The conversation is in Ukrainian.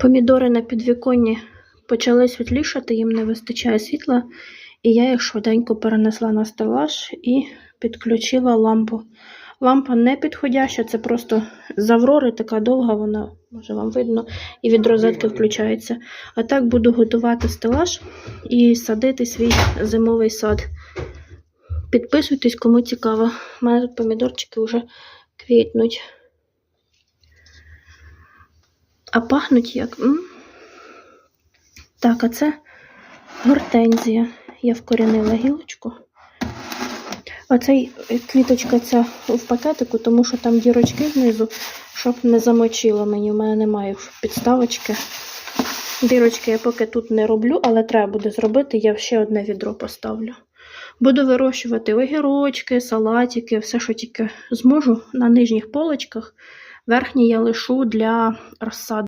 Помідори на підвіконні почали світлішати, їм не вистачає світла, і я їх швиденько перенесла на стелаж і підключила лампу. Лампа не підходяща, це просто з Аврори така довга, вона, може вам видно, і від розетки включається. А так буду готувати стелаж і садити свій зимовий сад. Підписуйтесь, кому цікаво. У мене помідорчики вже квітнуть. А пахнуть як. М? Так, а це гортензія. Я вкорінила гілочку. Оцей е, квіточка ця в пакетику, тому що там дірочки знизу, щоб не замочило мені. У мене немає підставочки. Дірочки я поки тут не роблю, але треба буде зробити. Я ще одне відро поставлю. Буду вирощувати огірочки, салатики, все, що тільки зможу на нижніх полочках. Верхні я лишу для розсади.